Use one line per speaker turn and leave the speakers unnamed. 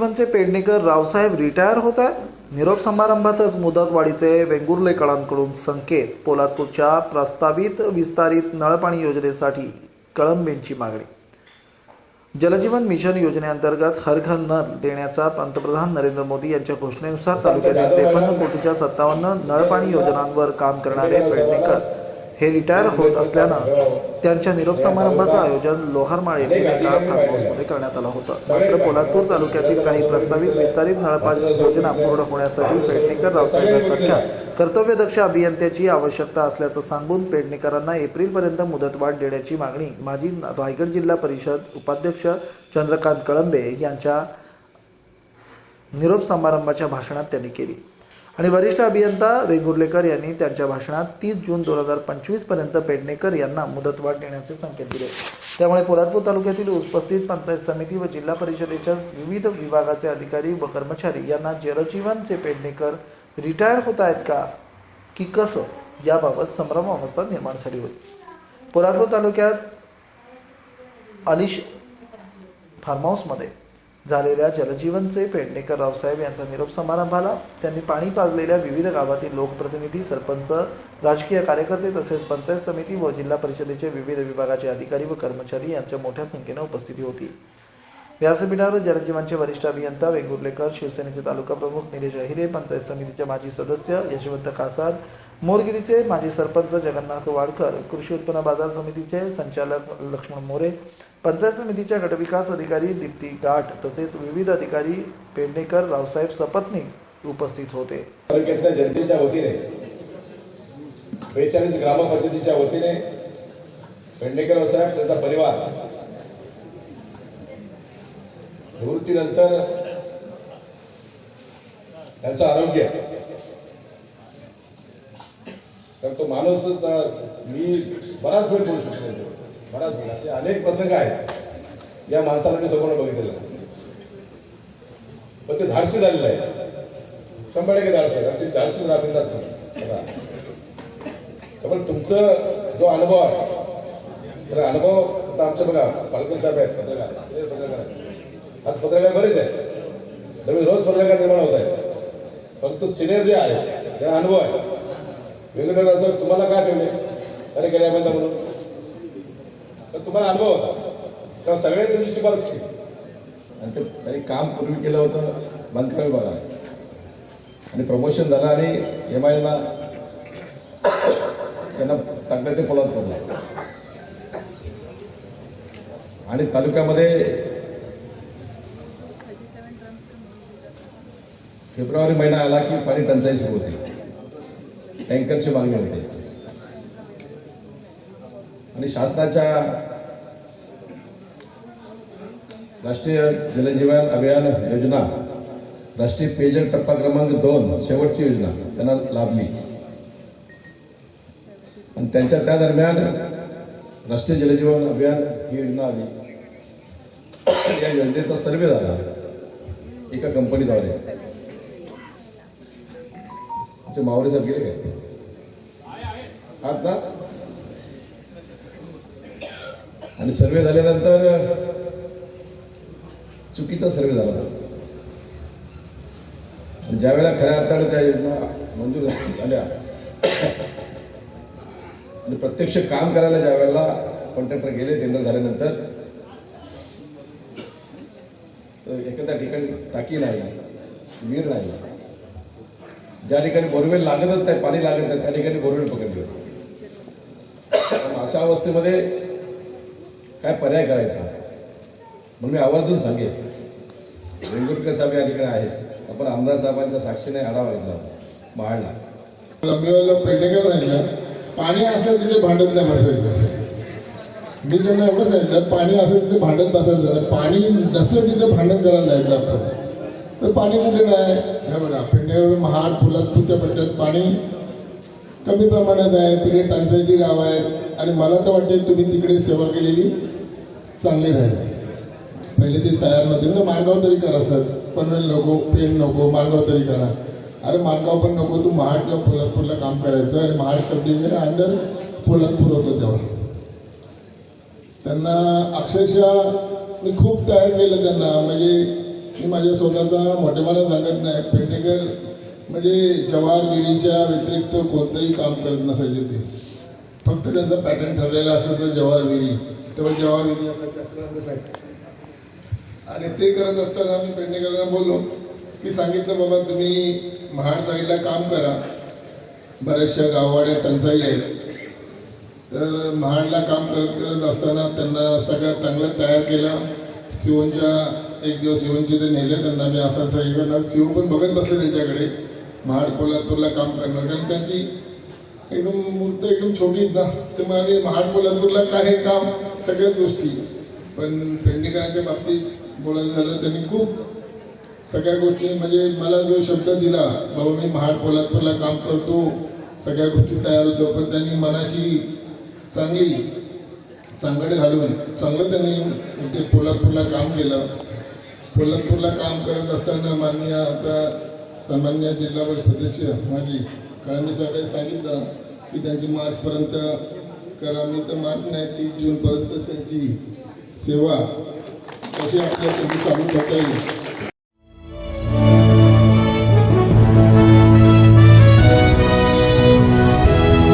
जलजीवनचे Pednekar Raosaheb retire होत आहे निरोप समारंभातच मुदतवाढीचे वेंगुर्लेकरांकडून संकेत. पोलादपूरच्या प्रस्तावित विस्तारित नळपाणी योजनेसाठी कळंबेंची मागणी. जलजीवन मिशन योजनेअंतर्गत हर घर नळ देण्याचा पंतप्रधान नरेंद्र मोदी यांच्या घोषणेनुसार तालुक्यातील त्रेपन्न कोटीच्या सत्तावन्न नळपाणी योजनांवर काम करणारे पेडणेकर हे रिटायर होत असल्यानं त्यांच्या निरोप समारंभाचं आयोजन लोहारमाळे हाऊसमध्ये करण्यात आलं होतं. मात्र कोल्हापूर तालुक्यातील काही प्रस्तावित विस्तारित नळपाणी योजना पूर्ण होण्यासाठी पेडणेकर रावसाहेबांसारख्या कर्तव्यदक्ष अभियंत्याची आवश्यकता असल्याचं सांगून पेडणेकरांना एप्रिलपर्यंत मुदतवाढ देण्याची मागणी माजी रायगड जिल्हा परिषद उपाध्यक्ष चंद्रकांत कळंबे यांच्या निरोप समारंभाच्या भाषणात त्यांनी केली. आणि वरिष्ठ अभियंता वेंगुर्लेकर यांनी त्यांच्या भाषणात तीस जून दोन हजार पंचवीसपर्यंत पेडणेकर यांना मुदतवाढ देण्याचे संकेत दिले. त्यामुळे पोलादपूर तालुक्यातील उपस्थित पंचायत समिती व जिल्हा परिषदेच्या विविध विभागाचे अधिकारी व कर्मचारी यांना जलजीवनचे पेडणेकर रिटायर होत आहेत का? की कसं? याबाबत संभ्रम अवस्था निर्माण झाली होती. पोलादपूर तालुक्यात अलिश फार्म हाऊसमध्ये झालेल्या जलजीवनचे पेडणेकर रावसाहेब यांचा निरोप समारंभाला त्यांनी पाणी पाजलेल्या विविध गावातील लोकप्रतिनिधी सरपंच राजकीय कार्यकर्ते तसेच पंचायत समिती व जिल्हा परिषदेचे विविध विभागाचे अधिकारी व कर्मचारी यांच्या मोठ्या संख्येने उपस्थिती होती. व्यासपीठावर जलजीवनचे वरिष्ठ अभियंता वेंगुर्लेकर शिवसेनेचे तालुका प्रमुख निलेश अहिरे पंचायत समितीचे माजी सदस्य यशवंत कासार मोरगिरीचे माजी सरपंच जगन्नाथ वाडकर कृषी उत्पन्न बाजार समितीचे संचालक लक्ष्मण मोरे पंचायत समितीच्या गटविकास अधिकारी दीप्ती गाठ तसेच विविध अधिकारी पेडणेकर रावसाहेब सपत्नीक उपस्थित होते.
तालुक्यातल्या जनतेच्या वतीने बेचाळीस ग्रामपंचायतीच्या वतीने पेडणेकर साहेब त्यांचा परिवार निवृत्तीनंतर त्यांचं आरोग्य. तर तो माणूसच मी बराच वेळ बोलू शकतो. बराच असे अनेक प्रसंग आहेत. या माणसाला मी समोर बघितलेलं. पण ते धाडशी झालेलं आहे. शंभर टक्के धाडशी आहे. कारण ते धाडशी राबीन त्यामुळे तुमचं जो अनुभव आहे तर अनुभव आता आमचे बघा पालकर साहेब आहेत पत्रकार. आज पत्रकार बरेच आहेत. त्यामुळे रोज पत्रकार निर्माण होत आहेत. परंतु सिनियर जे आहे त्या अनुभव आहे वेगवेगळ्या असं तुम्हाला काय ठेवले अरे गेल्या म्हणून. तर तुम्हाला अनुभव होता. तर सगळे तुमची शिफारस केली. आणि ते त्यांनी काम पूर्वी केलं होतं बांधकाम विभागात आणि प्रमोशन झालं आणि एम आयला त्यांना टाकलं ते पोलाद पडलं आणि तालुक्यामध्ये फेब्रुवारी महिना आला की पाणी टंचाई सुरू होती. टँकरची मागणी होती. आणि शासनाच्या राष्ट्रीय जलजीवन अभियान योजना राष्ट्रीय पेयजल टप्पा क्रमांक दोन शेवटची योजना त्यांना लाभली आणि त्यांच्या त्या दरम्यान राष्ट्रीय जलजीवन अभियान ही योजना आली. या योजनेचा सर्वे झाला. एका कंपनीद्वारे. ते मावळे सर गेले काय? आहात ना. आणि सर्वे झाल्यानंतर चुकीचा सर्वे झाला होता. वेळेला खऱ्या अर्थाने त्या योजना मंजूर झाल्या आणि प्रत्यक्ष काम करायला ज्या वेळेला कॉन्ट्रॅक्टर गेले टेंडर झाल्यानंतर तर एखाद्या ठिकाणी टाकी नाही विहीर नाही ज्या ठिकाणी बोरवेल लागतच नाही पाणी लागत नाही त्या ठिकाणी बोरवेल पकडली अशा अवस्थेमध्ये काय पर्याय करायचा? म्हणून मी आवर्जून सांगेन. वेंगुर्कर साहेब या ठिकाणी आहेत. आपण आमदार साहेबांच्या साक्षीने आढावा घेतला. माळला
लंबेवाला पेडणेकर राहिलं पाणी असेल तिथे भांडत नाही बसायचं. मी त्यांना एवढं सांगितलं पाणी असेल तिथे भांडत बसायचं. पाणी नसेल तिथे भांडण करायला जायचं आपण. तर पाणी कुठे नाही? हे बघा पेडणेकर महाड फुलात तुमच्या पट्ट्यात पाणी. कमी प्रमाणात आहे तिकडे टंचाईची गाव आहेत. आणि मला तर वाटते तुम्ही तिकडे सेवा केलेली चांगली राहील. पहिले ते तयार नव्हते. ना माणगाव तरी करा सर. पनवेल नको पेन नको माणगाव तरी करा. अरे माणगाव पण नको तू महाड किंवा पोलादपूरला काम करायचं आणि Mahad sub division under Poladpur होतं तेव्हा. त्यांना अक्षरशः मी खूप तयार केलं त्यांना. म्हणजे मी माझ्या स्वतःचा मोठेपणा सांगत नाही. पेंडेकर म्हणजे जवाहरगिरीच्या व्यतिरिक्त कोणतंही काम करत नसायचे ते. फक्त त्यांचा पॅटर्न ठरलेला असायचं जवाहरगिरी तेव्हा जवाहरगिरी विहिरी आणि ते करत असताना मी पेडणेकरांना बोललो की सांगितलं बाबा तुम्ही महाड साईडला काम करा. बऱ्याचशा गाववाड्या टंचाई आहेत. तर महाडला काम करत करत असताना त्यांना सगळ्यात चांगलं तयार केलं शिवनच्या एक दिवस शिवनचे ते नेले त्यांना. मी असं असं हे करणार. शिव पण बघत बसले त्यांच्याकडे. महाड कोल्हापूरला काम करणार. कारण त्यांची एकदम मूर्त एकदम छोटी ना ते म्हणाले महाड कोल्हापूरला काय काम? सगळ्याच गोष्टी. पण पेडणेकरांच्या बाबतीत बोलायचं झालं त्यांनी खूप सगळ्या गोष्टी म्हणजे मला जो शब्द दिला बाबा मी महाड कोल्हापूरला काम करतो. सगळ्या गोष्टी तयार होतो पण त्यांनी मनाची चांगली सांगड घालून चांगलं त्यांनी इथे कोल्हापूरला काम केलं. कोल्हापूरला काम करत असताना माननीय आता सामान्य जिल्हा परिषद सदस्य माझी कळमी साहेबांनी सांगितलं की त्यांची मार्चपर्यंत करावी तर मार्च नाही तीस जूनपर्यंत त्यांची सेवा कशी आपल्या चालू ठेवता येईल.